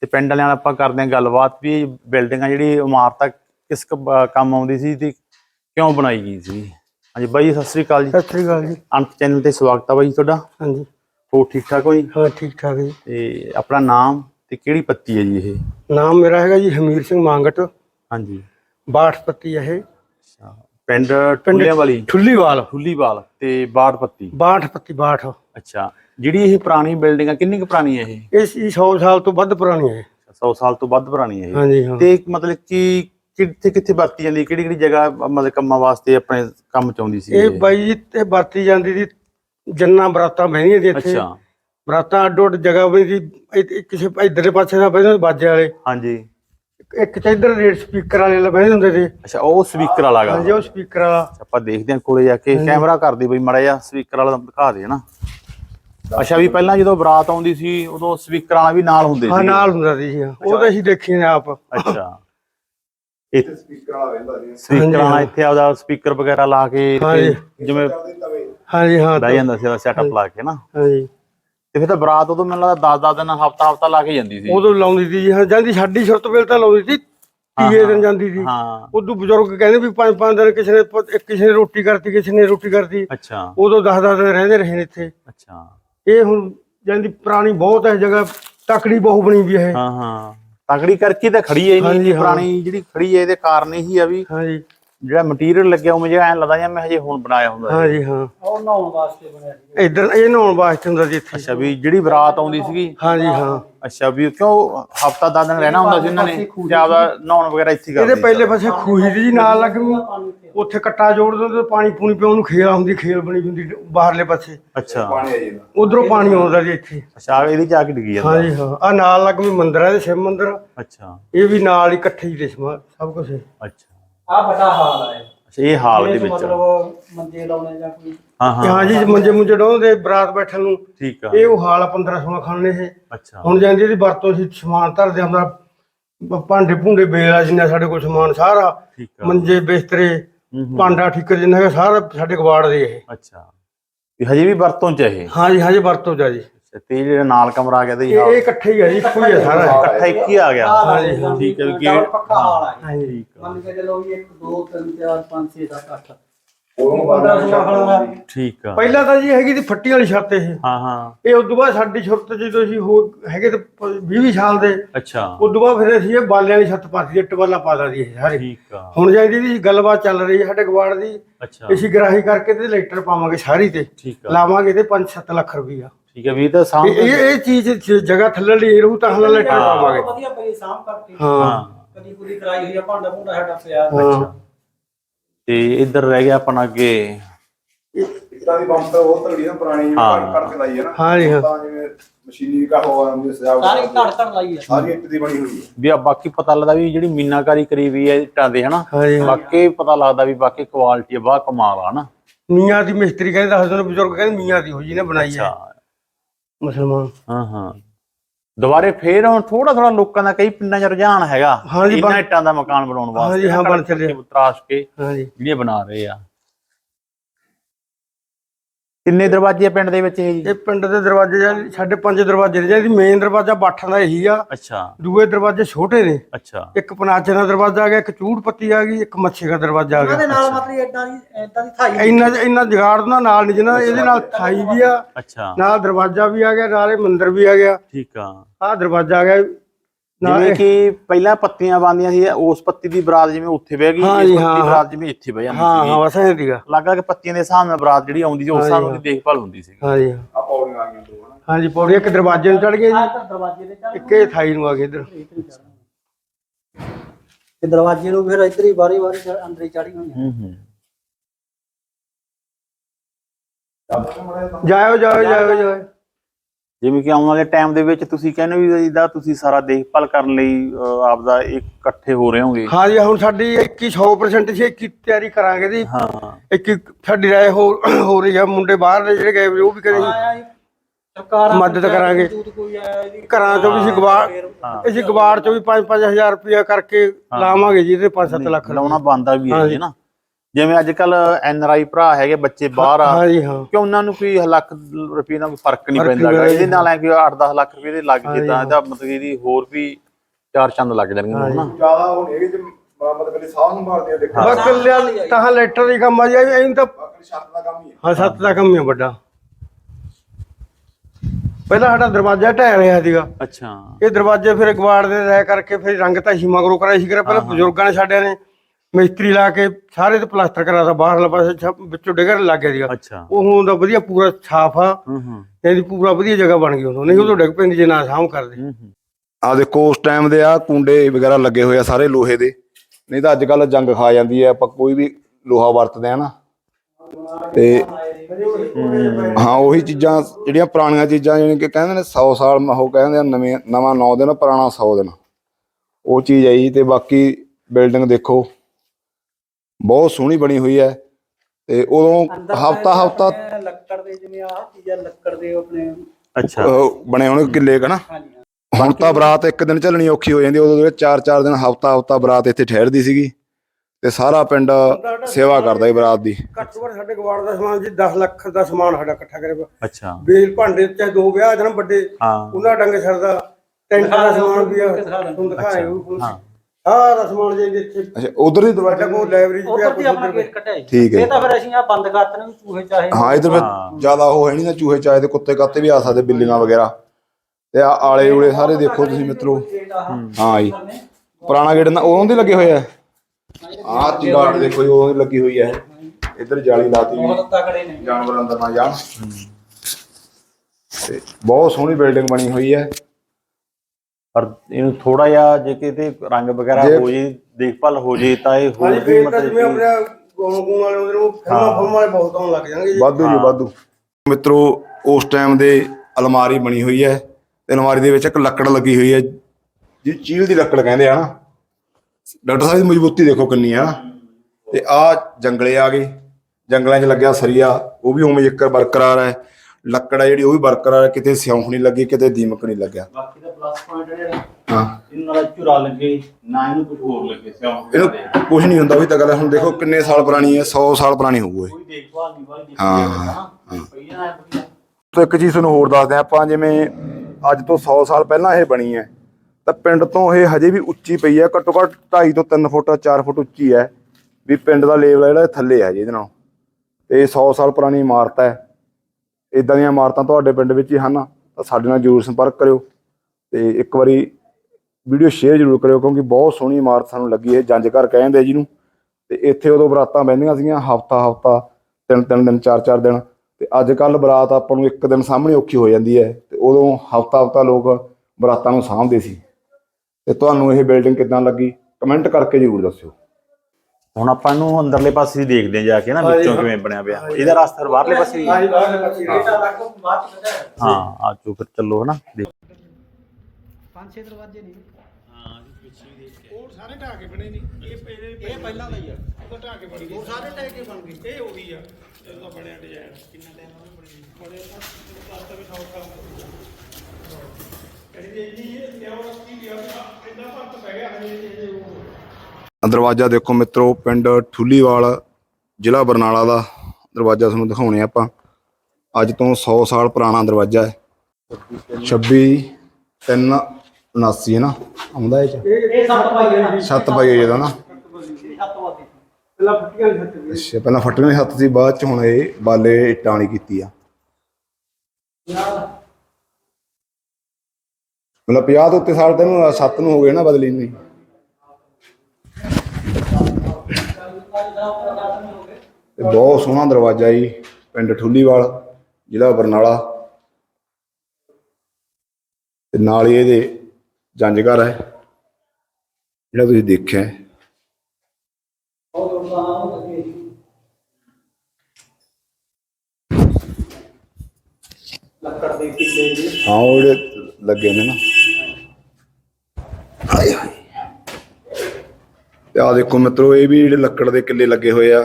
ਤੇ ਪਿੰਡ ਵਾਲਿਆਂ ਨਾਲ ਆਪਾਂ ਕਰਦੇ ਆ ਗੱਲਬਾਤ ਵੀ ਬਿਲਡਿੰਗ ਜਿਹੜੀ ਇਮਾਰਤ ਕਿਸ ਕ- ਕੰਮ ਆਉਂਦੀ ਸੀ ਤੇ ਕਿਉਂ ਬਣਾਈ ਗਈ ਸੀ। ਹਾਂਜੀ ਬਾਈ ਸਤਿ ਸ੍ਰੀ ਅਕਾਲ ਜੀ। ਸਤਿ ਸ੍ਰੀ ਅਕਾਲ ਜੀ। ਅੰਤ ਚੈਨਲ ਤੇ ਸਵਾਗਤ ਆ ਬਾਈ ਤੁਹਾਡਾ। ਹਾਂਜੀ। ਹੋਰ ਠੀਕ ਠਾਕ ਹੋ ਜੀ? ਹਾਂ ਠੀਕ ਠਾਕ ਜੀ। ਤੇ ਆਪਣਾ ਨਾਮ ਤੇ ਕਿਹੜੀ ਪੱਤੀ ਹੈ ਜੀ ਇਹ? ਨਾਮ ਮੇਰਾ ਹੈਗਾ ਜੀ ਹਮੀਰ ਸਿੰਘ ਮੰਗਟ। ਹਾਂਜੀ। ਬਾਠ ਪੱਤੀ ਹੈ ਇਹ। ਅੱਛਾ ਪਿੰਡ ਟੁੱਲਿਆਂ ਵਾਲੀ ਠੁੱਲੀਵਾਲ। ਠੁੱਲੀਵਾਲ ਤੇ ਬਾੜ ਪੱਤੀ? ਬਾਠ ਪੱਤੀ ਬਾਠ। ਅੱਛਾ ਜਿਹੜੀ ਇਹ ਪੁਰਾਣੀ ਬਿਲਡਿੰਗ ਆ ਕਿੰਨੀ ਕੁ ਪੁਰਾਣੀ ਹੈ ਇਹ? ਇਹ ਸੀ 100 ਸਾਲ ਤੋਂ ਵੱਧ ਪੁਰਾਣੀ ਹੈ 100 ਸਾਲ ਤੋਂ ਵੱਧ ਪੁਰਾਣੀ ਹੈ ਹਾਂਜੀ ਹਾਂ। ਤੇ ਮਤਲਬ ਕਿ ਕਿੱਥੇ ਕਿੱਥੇ ਵਰਤੀ ਜਾਂਦੀ ਕਿਹੜੀ ਕਿਹੜੀ ਜਗ੍ਹਾ ਮਤਲਬ ਕੰਮਾਂ ਵਾਸਤੇ ਆਪਣੇ ਕੰਮ ਚ ਆਉਂਦੀ ਸੀ ਇਹ ਬਾਈ ਜੀ ਤੇ ਵਰਤੀ ਜਾਂਦੀ ਸੀ ਜੰਨਾ ਬਰਾਤਾਂ ਬਹਿਣੀਆਂ ਸੀ ਇੱਥੇ। ਅੱਛਾ। ਬਰਾਤਾਂ ਅੱਡੋ ਅੱਡ ਜਗ੍ਹਾ ਵੀ ਸੀ ਕਿਸੇ ਇਧਰਲੇ ਪਾਸੇ ਦਾ ਬਹਿੰਦੇ ਬਾਜੇ ਵਾਲੇ। ਹਾਂਜੀ। ਇੱਕ ਤਾਂ ਇਧਰ ਰੇਡ ਸਪੀਕਰ ਵਾਲੇ ਲ ਬਹਿੰਦੇ ਹੁੰਦੇ ਸੀ। ਅੱਛਾ ਉਹ ਸਪੀਕਰ ਵਾਲਾ ਗਾ ਹਾਂਜੀ ਉਹ ਸਪੀਕਰ ਵਾਲਾ। ਆਪਾਂ ਦੇਖਦੇ ਹਾਂ ਕੋਲੇ ਜਾ ਕੇ ਕੈਮਰਾ ਕਰਦੇ ਬਈ ਮੜਾ ਜਾ ਸਪੀਕਰ ਵਾਲਾ ਦਿਖਾ ਦੇ ਹਨਾ। ਅੱਛਾ ਵੀ ਪਹਿਲਾਂ ਜਦੋਂ ਬਰਾਤ ਆਉਂਦੀ ਸੀ ਉਦੋਂ ਸਪੀਕਰ ਵਾਲਾ ਵੀ ਨਾਲ ਹੁੰਦੇ ਹਾਂ ਸੀ ਨਾਲ ਹੁੰਦਾ ਸੀ ਜੀ। ਉਹ ਤਾਂ ਅਸੀਂ ਦੇਖੀ ਨੇ ਆਪ। ਅੱਛਾ। ਇਹ ਸਪੀਕਰ ਵਾਲਾ ਰਹਿੰਦਾ ਸੀ। ਸਪੀਕਰ ਵਾਲਾ ਇੱਥੇ ਆਪਦਾ ਸਪੀਕਰ ਵਗੈਰਾ ਲਾ ਕੇ ਜਿਵੇਂ ਹਾਂਜੀ ਹਾਂ ਬਹਿ ਜਾਂਦਾ ਸੀ ਸੈਟਅਪ ਲਾ ਕੇ ਨਾ। ਹਾਂਜੀ। ਤੇ ਫਿਰ ਤਾਂ ਬਰਾਤ ਉਦੋਂ ਮੈਨੂੰ ਲੱਗਦਾ 10 10 ਦਿਨ ਹਫਤਾ ਹਫਤਾ ਲਾ ਕੇ ਜਾਂਦੀ ਸੀ। ਉਦੋਂ ਲਾਉਂਦੀ ਸੀ ਜੀ, ਹਾਂ ਜਾਂਦੀ ਸਾਡੀ ਸੁਰਤ ਵੇਲ ਤਾਂ ਲਾਉਂਦੀ ਸੀ। ਤੀਏ ਦਿਨ ਜਾਂਦੀ ਸੀ। ਹਾਂ। ਉਦੋਂ ਬਜ਼ੁਰਗ ਕਹਿੰਦੇ ਵੀ ਪੰਜ ਪੰਜ ਦਿਨ ਕਿਸੇ ਨੇ ਕਿਸੇ ਨੇ ਰੋਟੀ ਕਰਤੀ ਕਿਸੇ ਨੇ ਰੋਟੀ ਕਰਤੀ। ਅੱਛਾ। ਉਦੋਂ 10 10 ਦਿਨ ਰਹਿੰਦੇ ਰਹੇ ਨੇ ਇੱਥੇ। ਅੱਛਾ। ਇਹ ਹੁਣ ਜਾਂਦੀ ਪੁਰਾਣੀ ਬਹੁਤ ਹੈ ਜਗ੍ਹਾ ਤਕੜੀ ਬਹੁਤ ਬਣੀ ਵੀ ਹੈ ਹਾਂ ਹਾਂ। ਤਗੜੀ ਕਰਕੇ ਤਾਂ ਖੜੀ ਹੈ ਨਹੀਂ। ਪੁਰਾਣੀ ਜਿਹੜੀ ਖੜੀ ਹੈ ਇਹਦੇ ਕਾਰਨ ਇਹੀ ਆ ਵੀ ਹਾਂਜੀ। ਜਿਹੜਾ ਮਟੀਰੀਅਲ ਲੱਗਿਆ ਉਹ ਮੈਨੂੰ ਐਂ ਲੱਗਦਾ ਜਿਵੇਂ ਹਜੇ ਹੁਣ ਬਣਾਇਆ ਹੁੰਦਾ। ਹਾਂਜੀ ਹਾਂ। ਉਹ ਨਹਾਉਣ ਵਾਸਤੇ ਬਣਿਆ ਸੀ। ਇੱਧਰ ਇਹ ਨਹਾਉਣ ਵਾਸਤੇ ਹੁੰਦਾ ਸੀ ਇੱਥੇ। ਅੱਛਾ ਵੀ ਜਿਹੜੀ ਬਰਾਤ ਆਉਂਦੀ ਸੀਗੀ। ਹਾਂਜੀ ਹਾਂ। ਅੱਛਾ ਵੀ ਕਿਉਂ ਹਫਤਾ 10 ਦਿਨ ਰਹਿਣਾ ਹੁੰਦਾ ਸੀ ਉਹਨਾਂ ਨੇ? ਤੇ ਆਪਦਾ ਨਹਾਉਣ ਵਗੈਰਾ ਇੱਥੇ ਕਰਦੇ ਇਹਦੇ ਪਹਿਲੇ ਪਾਸੇ ਖੂਹੀ ਦੀ ਨਾਲ ਲੱਗਣੀ ਉੱਥੇ ਕੱਟਾ ਜੋੜ ਦਿੰਦੇ ਤੇ ਪਾਣੀ ਪੂਣੀ ਪਿਉਣ ਨੂੰ ਖੇਲ ਹੁੰਦੀ ਖੇਲ ਬਣੀ ਹੁੰਦੀ ਬਾਹਰਲੇ ਪਾਸੇ। ਅੱਛਾ। ਪਾਣੀ ਆ ਜੀ ਉਧਰੋਂ ਪਾਣੀ ਆਉਂਦਾ ਜੀ ਇੱਥੇ। ਅੱਛਾ ਇਹਦੀ ਜਾ ਕੇ ਡਿੱਗੀ ਜਾਂਦਾ ਹਾਂਜੀ ਹਾਂ। ਆ ਨਾਲ ਲੱਗ ਵੀ ਮੰਦਿਰ ਹੈ ਸ਼ਿਵ ਮੰਦਿਰ ਅੱਛਾ। ਇਹ ਵੀ ਨਾਲ ਹੀ ਇਕੱਠੇ ਹੀ ਰਿਸ਼ਮਾ ਸਭ ਕੁਝ ਅੱਛਾ। ਆ ਵੱਡਾ ਹਾਲ ਆ ਇਹ। ਅੱਛਾ ਇਹ ਹਾਲ ਦੇ ਵਿੱਚ ਮਤਲਬ ਮੰਜੇ ਲਾਉਣੇ ਜਾਂ ਕੋਈ ਹਾਂ ਹਾਂ। ਹਾਂ ਜੀ ਮੰਜੇ ਮੁੰਜੇ ਡਾਉਂਦੇ ਬਰਾਤ ਬੈਠਣ ਨੂੰ। ਠੀਕ ਆ। ਇਹ ਉਹ ਹਾਲ ਆ 15 16 ਖਾਨੇ ਇਹ। ਅੱਛਾ। ਹੁਣ ਜਾਂਦੀ ਇਹਦੀ ਵਰਤੋਂ ਸੀ ਸਮਾਨ ਧਰਦੇ ਹੁੰਦਾ ਭਾਂਡੇ ਭੁੰਡੇ ਬੇਲਾ ਜਿੰਨਾ ਸਾਡੇ ਕੋਲ ਸਮਾਨ ਸਾਰਾ। ਠੀਕ ਆ। ਮੰਜੇ ਬਿਸਤਰੇ ਭਾਂਡਾ ਠੀਕਰ ਜਿੰਨਾ ਹੈਗਾ ਸਾਰਾ ਸਾਡੇ ਕਬਾੜ ਦੇ ਇਹ। ਅੱਛਾ। ਵੀ ਹਜੇ ਵੀ ਵਰਤੋਂ ਚ ਇਹ? ਹਾਂ ਜੀ ਹਾਂ ਜੀ ਵਰਤੋਂ ਜਾ। ਜੀ ਤੇ ਜਿਹੜਾ ਨਾਲ ਕਮਰਾ ਆ ਗਿਆ ਤੇ ਇਹ ਇਹ ਇਕੱਠੇ ਹੀ ਆ ਜੀ ਇੱਕੋ ਹੀ ਆ ਸਾਰਾ। ਇਕੱਠਾ ਇੱਕ ਹੀ ਆ ਗਿਆ। ਹਾਂ ਜੀ ਹਾਂ। ਠੀਕ ਹੈ ਗੇਟ ਪੱਕਾ ਹਾਲ ਆ ਹਾਂ। ਜੀ। ਠੀਕ ਮੰਨ ਕੇ ਚੱਲੋ ਵੀ 1 2 3 4 5 6 7 8 ਉਦੋਂ 15 16 ਖੜਾ ਠੀਕ ਆ। ਪਹਿਲਾਂ ਤਾਂ ਜੀ ਹੈਗੀ ਦੀ ਫੱਟੀ ਵਾਲੀ ਛੱਤ ਇਹ। ਹਾਂ ਹਾਂ। ਇਹ ਉਦੋਂ ਬਾਅਦ ਸਾਡੀ ਛੁੱਟ ਜਦੋਂ ਅਸੀਂ ਹੋ ਹੈਗੇ ਤੇ 20 ਸਾਲ ਦੇ। ਅੱਛਾ। ਉਦੋਂ ਬਾਅਦ ਫਿਰ ਅਸੀਂ ਇਹ ਬਾਲਿਆਂ ਦੀ ਛੱਤ ਪਾਤੀ ਇੱਟ ਵਾਲਾ ਪਾਦਾ ਦੀ ਸਾਰੇ। ਠੀਕ ਆ। ਹੁਣ ਜਾਂਦੀ ਦੀ ਗੱਲਬਾਤ ਚੱਲ ਰਹੀ ਹੈ ਸਾਡੇ ਗਵਾੜ ਦੀ। ਅੱਛਾ। ਅਸੀਂ ਗਰਾਹੀ ਕਰਕੇ ਤੇ ਲੈਟਰ ਪਾਵਾਂਗੇ ਸਾਰੀ ਤੇ। ਠੀਕ ਆ। ਲਾਵਾਂਗੇ ਤੇ 5-7 ਲੱਖ ਰੁਪਈਆ। ਠੀਕ ਹੈ ਵੀ ਇਹ ਤਾਂ ਇਹ ਸਾਹਮਣੇ ਇਹ ਇਹ ਚੀਜ਼ ਜਗ੍ਹਾ ਥੱਲੇ ਲਈ ਰਹੂ ਤਾਂ ਹਲਾ ਲੈਟਰ ਪਾਵਾਂਗੇ। ਵਧੀਆ ਪਈ ਸਾਂਭ ਕਰਕੇ। ਹਾਂ। ਹਾਂ ਕਦੀ ਕੁਦੀ ਕਰਾਈ ਹੋਈ ਆ ਭਾਂਡਾ ਭੁੰਡਾ ਸਾਡਾ ਪਿਆ। ਹਾਂ। ਤੇ ਇੱਧਰ ਰਹਿ ਗਿਆ ਆਪਣਾ ਅੱਗੇ। ਇਦਾਂ ਦੀ ਬੰਪ ਤਾਂ ਉਹ ਤਗੜੀ ਨਾ ਪੁਰਾਣੀ ਜਿਵੇਂ ਹਾਂ। ਕੱਢ ਕੇ ਲਾਈ ਹੈ ਨਾ। ਹਾਂ ਜੀ ਹਾਂ। ਤਾਂ ਜਿਵੇਂ ਮਸ਼ੀਨੀ ਕਾ ਹੋ ਆਉਂਦੀ ਸਜਾਵਟ ਸਾਰੀ ਧੜ ਧੜ ਲਾਈ ਆ। ਸਾਰੀ ਇੱਟ ਦੀ ਬਣੀ ਹੋਈ ਹੈ ਵੀ ਆ ਬਾਕੀ ਪਤਾ ਲੱਗਦਾ ਵੀ ਜਿਹੜੀ ਮੀਨਾਕਾਰੀ ਕਰੀ ਵੀ ਹੈ ਇੱਟਾਂ ਦੇ ਹਨਾ? ਹਾਂ ਹਾਂ। ਬਾਕੀ ਪਤਾ ਲੱਗਦਾ ਵੀ ਬਾਕੀ ਕੁਆਲਿਟੀ ਬਾ ਕਮਾਲ ਆ ਨਾ ਮੀਆਂ ਦੀ ਮਿਸਤਰੀ ਕਹਿੰਦੇ ਦੱਸਦੇ ਨੇ ਬਜ਼ੁਰਗ ਕਹਿੰਦੇ ਮੀਆਂ ਦੀ ਹੋ ਜੀ ਨੇ ਬਣਾਈ ਹੈ ਅੱਛਾ। ਮੁਸਲਮਾਨ। ਹਾਂ ਹਾਂ। ਦੁਬਾਰੇ ਫੇਰ ਹੁਣ ਥੋੜਾ ਥੋੜਾ ਲੋਕਾਂ ਦਾ ਕਈ ਪਿੰਡਾਂ 'ਚ ਰੁਝਾਨ ਹੈਗਾ। ਇਹਨਾਂ ਇੱਟਾਂ ਦਾ ਮਕਾਨ ਬਣਾਉਣ ਵਾਸਤੇ। ਹਾਂ ਜੀ, ਹਾਂ, ਬਣ ਚੱਲਿਆ। ਤਰਾਸ਼ ਕੇ ਹਾਂ ਜੀ ਜਿਹੜੀਆਂ ਬਣਾ ਰਹੇ ਆ। ਕਿੰਨੇ ਦਰਵਾਜ਼ੇ ਆ ਪਿੰਡ ਦੇ ਵਿੱਚ ਇਹ ਜੀ? ਇਹ ਪਿੰਡ ਦੇ ਦਰਵਾਜ਼ੇ ਜਾਂ ਸਾਡੇ ਪੰਜ ਦਰਵਾਜ਼ੇ ਨੇ ਜਿਹਦੀ ਮੇਨ ਦਰਵਾਜ਼ਾ ਬਾਠਾਂ ਦਾ ਇਹੀ ਆ। ਅੱਛਾ। ਦੂਏ ਦਰਵਾਜ਼ੇ ਛੋਟੇ ਨੇ। ਅੱਛਾ। ਇੱਕ ਪਨਾਚੇ ਦਾ ਦਰਵਾਜ਼ਾ ਆ ਗਿਆ ਇੱਕ ਚੂੜ ਪੱਤੀ ਆ ਗਈ ਇੱਕ ਮੱਛੀ ਦਾ ਦਰਵਾਜ਼ਾ ਆ ਦੇ ਗਿਆ ਨਾਲ ਮਤਲਬ ਏਦਾਂ ਦੀ ਏਦਾਂ ਦੀ ਥਾਈ ਇੰਨਾ ਇੰਨਾ ਜਗਾੜ ਨਾ ਨਾਲ ਨਹੀਂ ਜਿਹਨਾਂ ਇਹਦੇ ਨਾਲ ਥਾਈ ਵੀ ਆ। ਅੱਛਾ। ਨਾਲ ਦਰਵਾਜ਼ਾ ਵੀ ਆ ਗਿਆ ਨਾਲ ਇਹ ਮੰਦਿਰ ਵੀ ਆ ਗਿਆ। ਠੀਕ ਆ। ਆਹ ਦਰਵਾਜ਼ਾ ਆ ਗਿਆ ਜਿਵੇਂ ਕਿ ਪਹਿਲਾਂ ਪੱਤੀਆਂ ਬੰਦੀਆਂ ਸੀ ਉਸ ਪੱਤੀ ਦੀ ਬਰਾਤ ਜਿਵੇਂ ਉੱਥੇ ਬਹਿ ਗਈ ਇਸ ਪੱਤੀ ਦੀ ਬਰਾਤ ਜਿਵੇਂ ਇੱਥੇ ਬਹਿ ਜਾਂਦੀ ਹਾਂ ਸੀ ਹਾਂ ਵਸਾਂ ਦੀਗਾ ਲੱਗਾ ਕਿ ਪੱਤੀਆਂ ਦੇ ਹਿਸਾਬ ਨਾਲ ਬਰਾਤ ਜਿਹੜੀ ਆਉਂਦੀ ਸੀ ਉਸ ਹਿਸਾਬ ਨਾਲ ਦੇਖਭਾਲ ਹੁੰਦੀ ਸੀ ਹਾਂ। ਜੀ ਆ ਪੌੜੀਆਂ ਆ ਗਈਆਂ ਦੋ ਹਨਾ? ਹਾਂ ਜੀ ਪੌੜੀ ਇੱਕ ਦਰਵਾਜ਼ੇ ਨੂੰ ਚੜ ਗਏ ਜੀ। ਦਰਵਾਜ਼ੇ ਦੇ ਚੜ੍ਹ ਇੱਕ ਥਾਈ ਨੂੰ ਆ ਗਏ ਇੱਧਰ। ਤੇ ਦਰਵਾਜ਼ੇ ਨੂੰ ਫਿਰ ਇੱਧਰ ਹੀ ਬਾਰੀ ਬਾਰੀ ਅੰਦਰ ਹੀ ਚੜੀ ਹੋਈਆਂ ਹੂੰ ਹੂੰ। ਜਾਇਓ ਜਾਇਓ ਜਾਇਓ ਜਾਇਓ। ਜਿਵੇਂ ਕਿ ਆਉਣ ਵਾਲੇ ਟਾਈਮ ਦੇ ਵਿੱਚ ਤੁਸੀਂ ਕਹਿੰਦੇ ਵੀ ਇਹਦਾ ਤੁਸੀਂ ਸਾਰਾ ਦੇਖਭਾਲ ਕਰਨ ਲਈ ਅਹ, ਆਪਦਾ ਇੱਕ ਇਕੱਠੇ ਹੋ ਰਹੇ ਹੋਗੇ। ਹਾਂ ਜੀ ਹੁਣ ਸਾਡੀ 2100% ਸੀ ਇੱਕ ਤਿਆਰੀ ਕਰਾਂਗੇ ਜੀ। ਹਾਂ। ਇੱਕ ਸਾਡੀ ਰਾਏ ਹੋ ਹੋ ਰਹੀ ਆ ਮੁੰਡੇ ਬਾਹਰ ਦੇ ਜਿਹੜੇ ਗਏ ਹੋਏ ਉਹ ਵੀ ਕਰੇ ਸਰਕਾਰ ਮਦਦ ਕਰਾਂਗੇ। ਕੋਈ ਆਇਆ ਇਹਦੀ ਘਰਾਂ ਚੋਂ ਵੀ ਅਸੀਂ ਗਵਾੜ ਅਸੀਂ ਗਵਾੜ ਚੋਂ ਵੀ 5-5000 ਰੁਪਇਆ ਕਰਕੇ ਲਾਵਾਂਗੇ ਜੀ ਇਹਦੇ 5-7 ਲੱਖ ਲਾਉਣਾ ਬੰਦਾ ਵੀ ਹੈ ਜੀ। ਨਾ। ਜਿਵੇਂ ਅੱਜ ਕੱਲ ਐਨ ਆਰ ਆਈ ਭਰਾ ਹੈਗੇ ਬੱਚੇ ਬਾਹਰ ਆ ਹਾਂ ਹਾਂ। ਕਿ ਉਹਨਾਂ ਨੂੰ ਕੋਈ ਲੱਖ ਰੁਪਏ ਦਾ ਕੋਈ ਫ਼ਰਕ ਨਹੀਂ ਪੈਂਦਾ। ਇਹਦੇ ਨਾਲ ਐ ਕਿ 8-10 ਲੱਖ ਰੁਪਏ ਦੇ ਲੱਗ ਹਾਂ ਜੇ ਤਾਂ ਹਾਂ। ਇਹਦਾ ਮਤਲਬ ਇਹਦੀ ਹੋਰ ਵੀ ਚਾਰ ਚੰਦ ਲੱਗ ਜਾਣਗੇ ਹਾਂ ਜੀ। ਹਨਾ ਜ਼ਿਆਦਾ ਹੁਣ ਇਹ ਜੇ ਮਤਲਬ ਕਦੇ ਸਾਹ ਸੰਭਾਲਦੇ ਆ ਦੇਖੋ। ਬਸ ਕੱਲਿਆ ਤਾਂ ਲੈਟਰ ਦੀ ਕੰਮ ਆ ਜੀ ਇਹਨੂੰ ਤਾਂ ਛੱਤ ਦਾ ਕੰਮ ਹੀ ਹੈ ਹਾਂ ਸੱਤ ਦਾ ਕੰਮ ਹੀ ਆ ਵੱਡਾ। ਪਹਿਲਾਂ ਸਾਡਾ ਦਰਵਾਜ਼ਾ ਢਹਿ ਰਿਹਾ ਸੀਗਾ। ਅੱਛਾ। ਇਹ ਦਰਵਾਜ਼ੇ ਫਿਰ ਗਵਾੜ ਦੇ ਰਹਿ ਕਰਕੇ ਫਿਰ ਰੰਗ ਤਾਂ ਹੀ ਮਗਰੋਂ ਕਰਾਈ ਸੀ ਕਰਿਆ। ਪਹਿਲਾਂ ਬਜ਼ੁਰਗਾਂ ਨੇ ਸਾਡਿਆਂ ਨੇ। ਮਿਸਤਰੀ ਲਾ ਕੇ ਸਾਰੇ ਤੇ ਪਲਾਸਟਰ ਕਰਾਤਾ ਬਾਹਰਲਾ ਪਾਸੇ ਵਿੱਚੋਂ ਡਿਗਰ ਲੱਗ ਗਿਆ ਸੀਗਾ। ਅੱਛਾ। ਉਹ ਹੁਣ ਦਾ ਵਧੀਆ ਪੂਰਾ ਸਾਫ਼ ਆ। ਹੂੰ ਹੂੰ। ਇਹਦੀ ਪੂਰਾ ਵਧੀਆ ਜਗ੍ਹਾ ਬਣ ਗਈ ਉਦੋਂ। ਨਹੀਂ ਉਦੋਂ ਡਿੱਗ ਪੈਂਦੀ ਜੇ ਨਾ ਸਾਂਭ ਕਰਦੇ। ਹੂੰ ਹੂੰ। ਆ ਦੇਖੋ ਉਸ ਟਾਈਮ ਦੇ ਆ ਕੁੰਡੇ ਵਗੈਰਾ ਲੱਗੇ ਹੋਏ ਆ ਸਾਰੇ ਲੋਹੇ ਦੇ। ਨਹੀਂ ਤਾਂ ਅੱਜ ਕੱਲ ਜੰਗ ਖਾ ਜਾਂਦੀ ਹੈ ਆਪਾਂ ਕੋਈ ਵੀ ਲੋਹਾ ਵਰਤਦੇ ਆ ਨਾ। ਤੇ ਹਾਂ ਉਹੀ ਚੀਜ਼ਾਂ ਜਿਹੜੀਆਂ ਪੁਰਾਣੀਆਂ ਚੀਜ਼ਾਂ ਜਿਵੇਂ ਕਿ ਕਹਿੰਦੇ ਨੇ 100 ਸਾਲ ਮ- ਉਹ ਕਹਿੰਦੇ ਆ ਨਵੇਂ ਨਵਾਂ 9 ਦਿਨ ਪੁਰਾਣਾ 100 ਦਿਨ। ਉਹ ਚੀਜ਼ ਆਈ ਤੇ ਬਾਕੀ ਬਿਲਡਿੰਗ ਦੇਖੋ। ਬਹੁਤ ਸੋਹਣੀ ਬਣੀ ਹੋਈ ਹੈ ਤੇ ਉਦੋਂ ਹਫਤਾ ਹਫਤਾ ਲੱਕੜ ਦੇ ਜਿਵੇਂ ਆ ਚੀਜ਼ਾਂ ਲੱਕੜ ਦੇ ਆਪਣੇ ਅੱਛਾ। ਬਣੇ ਹੋਣੇ ਕਿੱਲੇ ਕਨਾ ਹਾਂਜੀ ਹੁਣ ਤਾਂ ਬਰਾਤ ਇੱਕ ਦਿਨ ਚੱਲਣੀ ਔਖੀ ਹੋ ਜਾਂਦੀ ਉਦੋਂ ਦੇ ਚਾਰ ਚਾਰ ਦਿਨ ਹਫਤਾ ਹਫਤਾ ਬਰਾਤ ਇੱਥੇ ਠਹਿਰਦੀ ਸੀਗੀ ਤੇ ਸਾਰਾ ਪਿੰਡ ਸੇਵਾ ਕਰਦਾ ਸੀ ਬਰਾਤ ਦੀ। ਘੱਟੋ ਘੱਟ ਸਾਡੇ ਗਵਾੜ ਦਾ ਸਮਾਨ ਜੀ 10 ਲੱਖ ਦਾ ਸਮਾਨ ਸਾਡਾ ਇਕੱਠਾ ਕਰੇ ਅੱਛਾ। ਬੇਲ ਭਾਂਡੇ ਚਾਹੇ ਦੋ ਵਿਆਹ ਜਨ ਵੱਡੇ ਹਾਂ। ਉਹਨਾਂ ਡੰਗ ਸਰਦਾ ਟੈਂਟ ਦਾ ਸਮਾਨ ਵੀ ਆ। ਤੁਹਾਨੂੰ ਦਿਖਾਏ ਉਹ ਹਾਂ ਸਾਰਾ ਸਮਾਨ ਜੇ ਇੱਥੇ ਅੱਛਾ ਉਧਰ ਦੀ ਦਰਵਾਜ਼ਾ? ਸਾਡੇ ਕੋਲ ਲਾਇਬ੍ਰੇਰੀ ਚ ਉਧਰ ਤੇ ਆਪਣਾ ਗੇਟ ਕੱਟਿਆ ਜੀ। ਠੀਕ ਹੈ। ਇਹ ਤਾਂ ਫਿਰ ਅਸੀਂ ਆ ਬੰਦ ਕਰਤੇ ਨੇ ਵੀ ਚੂਹੇ ਚਾਹੇ ਹਾਂ ਇਧਰ ਫਿਰ ਹਾਂ। ਜ਼ਿਆਦਾ ਉਹ ਹੈ ਨਹੀਂ ਨਾ ਚੂਹੇ ਚਾਹੇ ਤੇ ਕੁੱਤੇ ਕਾਤੇ ਵੀ ਆ ਸਕਦੇ ਬਿੱਲੀਆਂ ਵਗੈਰਾ। ਤੇ ਆ ਆਲੇ ਉਲੇ ਸਾਰੇ ਦੇਖੋ ਤੁਸੀਂ ਮਿੱਤਰੋ। ਹਾਂ। ਜੀ। ਪੁਰਾਣਾ ਗੇਟ ਨਾ ਉਦੋਂ ਦੇ ਲੱਗੇ ਹੋਏ ਆ? ਆਹ ਚਿਗਾੜ ਦੇਖੋ ਜੀ ਉਦੋਂ ਦੀ ਲੱਗੀ ਹੋਈ ਹੈ ਇੱਧਰ ਜਾਲੀ ਲਾਤੀ। ਬਹੁਤ ਤਕੜੇ ਨੇ। ਜਾਨਵਰ ਅੰਦਰ ਨਾ ਜਾਣ ਤੇ ਬਹੁਤ ਸੋਹਣੀ ਬਿਲਡਿੰਗ ਬਣੀ ਹੋਈ ਹੈ ਪਰ ਇਹਨੂੰ ਥੋੜਾ ਜਿਹਾ ਜੇ ਕਿਤੇ ਰੰਗ ਵਗੈਰਾ ਜੇ- ਹੋ ਜੇ ਦੇਖਭਾਲ ਹੋ ਜੇ ਤਾਂ ਇਹ ਹੋਰ ਹਾਂਜੀ ਵੀ ਫੇਰ ਤਾਂ ਮਤਲਬ ਜਿਵੇਂ ਕਿ- ਆਪਣੇ ਗੋਲ ਗੋਲ ਵਾਲੇ ਉਹਦੇ ਨੂੰ ਫਿਲਮਾਂ ਫਿਲਮਾਂ ਵਾਲੇ ਬਹੁਤ ਆਉਣ ਲੱਗ ਜਾਣਗੇ ਜੀ। ਵਾਧੂ ਜੀ ਵਾਧੂ। ਮਿੱਤਰੋ ਉਸ ਟਾਈਮ ਦੇ ਅਲਮਾਰੀ ਬਣੀ ਹੋਈ ਹੈ। ਤੇ ਅਲਮਾਰੀ ਦੇ ਵਿੱਚ ਇੱਕ ਲੱਕੜ ਲੱਗੀ ਹੋਈ ਹੈ। ਜੀ ਚੀਲ ਦੀ ਲੱਕੜ ਕਹਿੰਦੇ ਆ ਨਾ। ਡਾਕਟਰ ਸਾਹਿਬ ਦੀ ਮਜ਼ਬੂਤੀ ਦੇਖੋ ਕਿੰਨੀ ਆ। ਤੇ ਆ ਜੰਗਲੇ ਆ ਗਏ। ਜੰਗਲਾਂ 'ਚ ਲੱਗਿਆ ਸਰੀਆ। ਉਹ ਵੀ ਉਵੇਂ ਜ਼ਿਕਰ ਬਰਕਰਾਰ ਹੈ। ਲੱਕੜ ਹੈ ਜਿਹੜੀ ਉਹ ਵੀ ਬਰਕਰਾਰ ਹੈ ਕਿਤੇ ਸਿਉਂਖ ਨਹੀਂ ਲੱਗੀ ਕਿਤੇ ਦੀਮਕ ਨਹੀਂ ਲੱਗਿਆ। ਬਾਕੀ ਦਾ ਪਲੱਸ ਪੁਆਇੰਟ ਜਿਹੜਾ ਹਾਂ। ਇਹਨਾਂ ਦਾ ਝੁਰਾ ਲੱਗੇ ਨਾ ਇਹਨੂੰ ਕੁਝ ਹੋਰ ਲੱਗੇ ਸਿਉਂਖ ਇਹਨੂੰ ਕੁਝ ਨਹੀਂ ਹੁੰਦਾ ਵੀ ਤਾਂ ਗੱਲ ਹੈ। ਹੁਣ ਦੇਖੋ ਕਿੰਨੇ ਸਾਲ ਪੁਰਾਣੀ ਹੈ 100 ਸਾਲ ਪੁਰਾਣੀ ਹੋਊ ਇਹ। ਕੋਈ ਦੇਖਭਾਲ ਨਹੀਂ ਵਾਲੀ ਹਾਂ, ਹਾਂ। ਪਈਆਂ ਐ ਪਈਆਂ ਤੋਂ ਇੱਕ ਚੀਜ਼ ਤੁਹਾਨੂੰ ਹੋਰ ਦੱਸਦੇ ਹਾਂ ਆਪਾਂ ਜਿਵੇਂ ਅੱਜ ਤੋਂ 100 ਸਾਲ ਪਹਿਲਾਂ ਇਹ ਬਣੀ ਹੈ ਤਾਂ ਪਿੰਡ ਤੋਂ ਇਹ ਹਜੇ ਵੀ ਉੱਚੀ ਪਈ ਹੈ ਘੱਟੋ ਘੱਟ 2.5 ਤੋਂ 3 ਫੁੱਟ 4 ਫੁੱਟ ਉੱਚੀ ਹੈ ਵੀ ਪਿੰਡ ਦਾ ਲੈਵਲ ਜਿਹੜਾ ਇਹ ਥੱਲੇ ਹੈ ਜੀ ਇਹਦੇ ਨਾਲ। ਤੇ ਇਹ 100 ਸਾਲ ਪੁਰਾਣੀ ਇਮਾਰਤ ਹੈ ਇਦਾਂ ਦੀਆਂ ਇਮਾਰਤਾਂ ਤੁਹਾਡੇ ਪਿੰਡ ਵਿੱਚ ਹੀ ਹਨ, ਤਾਂ ਸਾਡੇ ਨਾਲ ਜ਼ਰੂਰ ਸੰਪਰਕ ਕਰਿਓ ਤੇ ਇੱਕ ਵਾਰੀ ਵੀਡੀਓ ਸ਼ੇਅਰ ਜ਼ਰੂਰ ਕਰਿਓ, ਕਿਉਂਕਿ ਬਹੁਤ ਸੋਹਣੀ ਇਮਾਰਤ ਸਾਨੂੰ ਲੱਗੀ ਹੈ ਜੰਜ ਘਰ ਕਹਿੰਦੇ ਜਿਹਨੂੰ ਤੇ ਇੱਥੇ ਉਦੋਂ ਬਰਾਤਾਂ ਬਹਿੰਦੀਆਂ ਸੀਗੀਆਂ, ਹਫਤਾ ਹਫਤਾ, ਤਿੰਨ ਤਿੰਨ ਦਿਨ, ਚਾਰ ਚਾਰ ਦਿਨ। ਤੇ ਅੱਜ ਕੱਲ ਬਰਾਤ ਆਪਾਂ ਨੂੰ ਇੱਕ ਦਿਨ ਸਾਹਮਣੇ ਔਖੀ ਹੋ ਜਾਂਦੀ ਹੈ ਤੇ ਉਦੋਂ ਹਫਤਾ ਹਫਤਾ ਲੋਕ ਬਰਾਤਾਂ ਨੂੰ ਸਾਂਭਦੇ ਸੀ। ਤੇ ਤੁਹਾਨੂੰ ਇਹ ਬਿਲਡਿੰਗ ਕਿੱਦਾਂ ਲੱਗੀ ਕਮੈਂਟ ਕਰਕੇ ਜ਼ਰੂਰ ਦੱਸਿਓ। ਹੁਣ ਆਪਾਂ ਇਹਨੂੰ ਅੰਦਰਲੇ ਪਾਸੇ ਹੀ ਦੇਖਦੇ ਹਾਂ ਜਾ ਕੇ ਨਾ ਵਿੱਚੋਂ ਕਿਵੇਂ ਬਣਿਆ ਪਿਆ। ਇਹਦਾ ਰਸਤਾ ਬਾਹਰਲੇ ਪਾਸੇ ਹੀ ਹੈ। ਹਾਂ ਆ ਚੋ ਫਿਰ ਚੱਲੋ ਹਨਾ ਦੇਖ। ਪੰਜ ਛੇ ਦਰਵਾਜ਼ੇ ਨਹੀਂ। ਹਾਂ ਪਿੱਛੇ ਵੀ ਦੇਖ ਕੇ। ਉਹ ਸਾਰੇ ਢਾ ਕੇ ਬਣੇ ਨਹੀਂ। ਇਹ ਪਹਿਲੇ ਇਹ ਪਹਿਲਾਂ ਦਾ ਹੀ ਆ। ਉਹ ਢਾ ਕੇ ਬਣੀ ਉਹ ਸਾਰੇ ਢਾ ਕੇ ਬਣ ਗਏ। ਇਹ ਉਹੀ ਆ। ਜਦੋਂ ਬਣਿਆ ਡਿਜ਼ਾਈਨ ਕਿੰਨਾ ਟਾਈਮ ਉਹ ਬਣੀ ਬੜੇ ਪਲਾਸਟਰ ਵੀ ਸੌ ਸਾਲ ਕੜੀ ਦੇ ਜੀ ਇਹ ਉਹ ਕੀ ਲਿਆ ਇੰਨਾ ਭਰਤ ਪੈ ਗਿਆ। ਹਜੇ ਇਹ ਉਹ ਦਰਵਾਜ਼ਾ ਦੇਖੋ ਮਿੱਤਰੋ ਪਿੰਡ ਠੁੱਲੀਵਾਲ ਜ਼ਿਲ੍ਹਾ ਬਰਨਾਲਾ ਦਾ ਦਰਵਾਜ਼ਾ ਤੁਹਾਨੂੰ ਦਿਖਾਉਣੇ ਆਪਾਂ। ਅੱਜ ਤੋਂ 100 ਸਾਲ ਪੁਰਾਣਾ ਦਰਵਾਜ਼ਾ ਹੈ। 26 3 79 ਹੈ ਨਾ? ਆਉਂਦਾ ਇਹ ਚ? ਇਹ ਸੱਤ ਪਾਈ ਹੈ ਛੱਤ ਪਾਈ ਹੋਈ ਇਹਦਾ ਨਾ। ਪਹਿਲਾਂ ਫੱਟੀਆਂ ਦੀ ਛੱਤ ਅੱਛਾ ਪਹਿਲਾਂ ਫੱਟਵੇਂ ਹੱਥ ਸੀ ਬਾਅਦ ਚ ਹੁਣ ਇਹ ਬਾਲੇ ਇੱਟਾਂ ਵਾਲੀ ਕੀਤੀ ਆ। ਮਤਲਬ 50 ਤੋਂ ਉੱਤੇ ਸਾਲ ਤੈਨੂੰ ਸੱਤ ਨੂੰ ਹੋ ਗਏ ਨਾ ਬਦਲੀ ਨਹੀਂ ਇਹ ਬਹੁਤ ਸੋਹਣਾ ਦਰਵਾਜ਼ਾ ਜੀ ਪਿੰਡ ਠੁੱਲੀਵਾਲ ਜ਼ਿਲ੍ਹਾ ਬਰਨਾਲਾ। ਤੇ ਨਾਲ ਹੀ ਇਹਦੇ ਜੰਜ ਘਰ ਹੈ ਜਿਹੜਾ ਤੁਸੀਂ ਦੇਖਿਆ ਹੈ। ਲੱਕੜ ਦੇ ਕਿੱਲੇ ਦੀ ਹਾਂ ਉਹ ਜਿਹੜੇ ਲੱਗੇ ਨੇ ਨਾ ਹਾਏ ਹਾਏ ਤੇ ਆ ਦੇਖੋ ਮਿੱਤਰੋ ਇਹ ਵੀ ਜਿਹੜੇ ਲੱਕੜ ਦੇ ਕਿੱਲੇ ਲੱਗੇ ਹੋਏ ਆ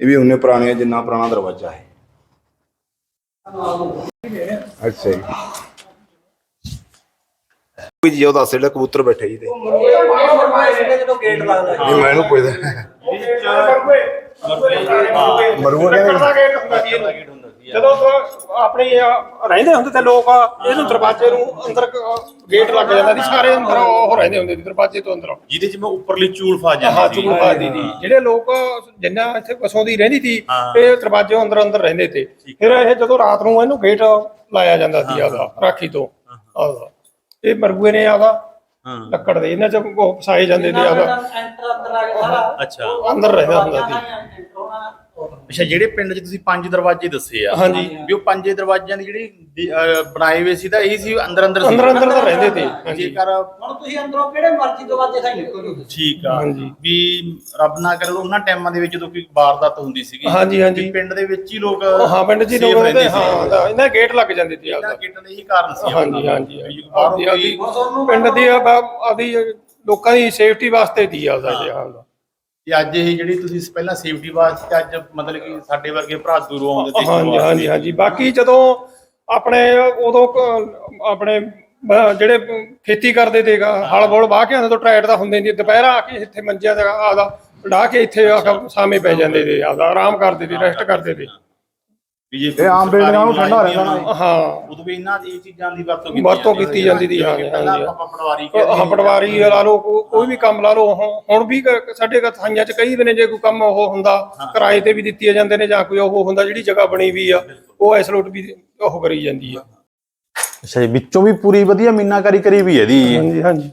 ਇਹ ਵੀ ਉਹਨੇ ਪੁਰਾਣੇ ਆ ਜਿੰਨਾ ਪੁਰਾਣਾ ਦਰਵਾਜ਼ਾ ਹੈ। ਅੱਛਾ ਜੀ। ਕੋਈ ਜੀ ਉਹ ਦੱਸ ਜਿਹੜਾ ਕਬੂਤਰ ਬੈਠੇ ਜੀ ਤੇ। ਮੈਂ ਇਹਨੂੰ ਪੁੱਛਦਾ। ਮਰੂਆ ਕਹਿੰਦੇ ਜਦੋਂ ਤੋਂ ਆਪਣੇ ਰਹਿੰਦੇ ਹੁੰਦੇ ਤੇ ਲੋਕ ਇਹਨੂੰ ਦਰਵਾਜ਼ੇ ਨੂੰ ਅੰਦਰ ਗੇਟ ਲੱਗ ਜਾਂਦਾ ਸੀ ਸਾਰੇ ਅੰਦਰ ਉਹ ਰਹਿੰਦੇ ਹੁੰਦੇ ਸੀ ਦਰਵਾਜ਼ੇ ਤੋਂ ਅੰਦਰ। ਜਿਹਦੇ ਚ ਮੈਂ ਉੱਪਰਲੀ ਚੂਲ ਫਾ ਹਾਂ ਜਾਂਦੀ ਦੀ ਦੀ ਜਿਹੜੇ ਲੋਕ ਜਿੰਨਾ ਇੱਥੇ ਵਸੋਂ ਦੀ ਰਹਿੰਦੀ ਸੀ। ਇਹ ਦਰਵਾਜ਼ੇ ਅੰਦਰ ਅੰਦਰ ਰਹਿੰਦੇ ਤੇ। ਫਿਰ ਇਹ ਜਦੋਂ ਰਾਤ ਨੂੰ ਇਹਨੂੰ ਗੇਟ ਲਾਇਆ ਜਾਂਦਾ ਸੀ ਆਦਾ ਰਾਖੀ ਤੋਂ। ਆਦਾ ਇਹ ਮਰਗੂਏ ਨੇ ਆਦਾ ਲੱਕੜ ਦੇ ਇਹਨਾਂ ਚ ਉਹ ਫਸਾਏ ਜਾਂਦੇ ਤੇ ਆਦਾ ਐਂਟਰ ਅੰਦਰ ਆ ਗਿਆ ਸਾਰਾ ਅੱਛਾ। ਅੰਦਰ ਰਹਿੰਦਾ ਹੁੰਦਾ ਸੀ। ਅੱਛਾ ਜਿਹੜੇ ਪਿੰਡ 'ਚ ਤੁਸੀਂ ਪੰਜ ਦਰਵਾਜ਼ੇ ਦੱਸੇ ਆ ਹਾਂਜੀ। ਵੀ ਉਹ ਪੰਜੇ ਦਰਵਾਜ਼ਿਆਂ ਦੀ ਜਿਹੜੀ ਦੀ, ਅਹ, ਬਣਾਏ ਹੋਏ ਸੀ ਤਾਂ ਇਹੀ ਸੀ ਅੰਦਰ ਅੰਦਰ ਸੀ? ਅੰਦਰ ਅੰਦਰ ਤਾਂ ਰਹਿੰਦੇ ਤੇ ਹਾਂਜੀ। ਜੇਕਰ ਹੁਣ ਤੁਸੀਂ ਅੰਦਰੋਂ ਕਿਹੜੇ ਮਰਜ਼ੀ ਦਰਵਾਜ਼ੇ ਸਾਈ ਨਿਕਲੋ ਠੀਕ ਆ ਹਾਂਜੀ। ਵੀ ਰੱਬ ਨਾ ਕਰੇ ਉਹਨਾਂ ਟਾਈਮਾਂ ਦੇ ਵਿੱਚ ਜਦੋਂ ਕੋਈ ਵਾਰਦਾਤ ਹੁੰਦੀ ਸੀਗੀ ਹਾਂਜੀ, ਹਾਂਜੀ। ਵੀ ਪਿੰਡ ਦੇ ਵਿੱਚ ਹੀ ਲੋਕ ਹਾਂ ਪਿੰਡ ਜੀ safe ਲੋਕ ਰਹਿੰਦੇ ਰਹਿੰਦੇ ਸੀ। ਹਾਂ ਤਾਂ ਇਹਨਾਂ ਦੇ ਗੇਟ ਲੱਗ ਜਾਂਦੇ ਸੀ ਇਹਨਾਂ ਆਦਾ ਗੇਟਾਂ ਦੇ ਇਹੀ ਕਾਰਨ ਸੀ ਹਾਂਜੀ ਹਾਂਜੀ ਵੀ ਬਾਹਰੋਂ ਆਪਦੀ ਕੋਈ ਪਿੰਡ ਦੀ ਆਦੀ ਲੋਕਾਂ ਦੀ ਸੇਫਟੀ ਵਾਸਤੇ ਦੀ ਆਦਾ ਇਹ ਹਾਲ। ਦਾ ਤੇ ਅੱਜ ਇਹ ਜਿਹੜੀ ਤੁਸੀਂ ਪਹਿਲਾਂ ਸੇਫਟੀ ਵਾਸਤੇ ਅੱਜ ਮਤਲਬ ਕਿ ਸਾਡੇ ਵਰਗੇ ਭਰਾ ਦੂਰੋਂ ਆਉਂਦੇ ਸੀ ਹਾਂਜੀ ਹਾਂਜੀ ਹਾਂਜੀ। ਬਾਕੀ ਜਦੋਂ ਆਪਣੇ ਉਦੋਂ ਕ- ਆਪਣੇ ਬ- ਜਿਹੜੇ ਖੇਤੀ ਕਰਦੇ ਤੇਗਾ ਹਲ ਬੋਲ ਵਾਹ ਕੇ ਆਉਂਦੇ ਤੋਂ ਟਰੈਕਟਰ ਦਾ ਹੁੰਦੇ ਨਹੀਂ। ਦੁਪਹਿਰ ਆ ਕੇ ਇੱਥੇ ਮੰਜਿਆਂ ਤੇ ਆਦਾ ਢਾ ਕੇ ਇੱਥੇ ਆ ਕੇ ਸਾਵੇਂ ਪੈ ਜਾਂਦੇ ਤੇ ਆਦਾ ਆਰਾਮ ਕਰਦੇ ਤੇ ਰੈਸਟ ਕਰਦੇ ਤੇ। ਵੀ ਜੇ ਇਹ ਆਮ ਬਿਲਡਿੰਗਾਂ ਨੂੰ ਠੰਡਾ ਰਹਿੰਦਾ ਨਾ। ਹਾਂ। ਉਦੋਂ ਵੀ ਇਹਨਾਂ ਦੀ ਇਹ ਚੀਜ਼ਾਂ ਦੀ ਵਰਤੋਂ ਕੀਤੀ ਵਰਤੋਂ ਕੀਤੀ ਜਾਂਦੀ ਜਿਵੇਂ ਹਾਂ, ਕਿ ਪਹਿਲਾਂ ਹਾਂਜੀ। ਆਪਾਂ ਪਟਵਾਰੀ ਹਾਂ ਪਟਵਾਰੀ ਲਾ ਲਓ ਕੋ- ਕੋਈ ਵੀ ਕੰਮ ਲਾ ਲਓ ਹੁਣ- ਹੁਣ ਵੀ ਕ- ਸਾਡੇ ਕਥਾਈਆਂ ਚ ਕਈ ਦਿਨੇ ਜੇ ਕੋਈ ਕੰਮ ਉਹ ਹੁੰਦਾ ਕਿਰਾਏ ਤੇ ਵੀ ਦਿੱਤੀਆਂ ਜਾਂਦੇ ਨੇ ਜਾਂ ਕੋਈ ਉਹ ਹੁੰਦਾ ਜਿਹੜੀ ਜਗ੍ਹਾ ਬਣੀ ਵੀ ਆ ਉਹ ਐਸਲੋਟ ਵੀ ਉਹ ਕਰੀ ਜਾਂਦੀ ਆ। ਅੱਛਾ ਜੀ ਵਿੱਚੋਂ ਵੀ ਪੂਰੀ ਵਧੀਆ ਮੀਨਾਕਾਰੀ ਕਰੀ ਵੀ ਇਹਦੀ। ਹਾਂਜੀ ਹਾਂਜੀ।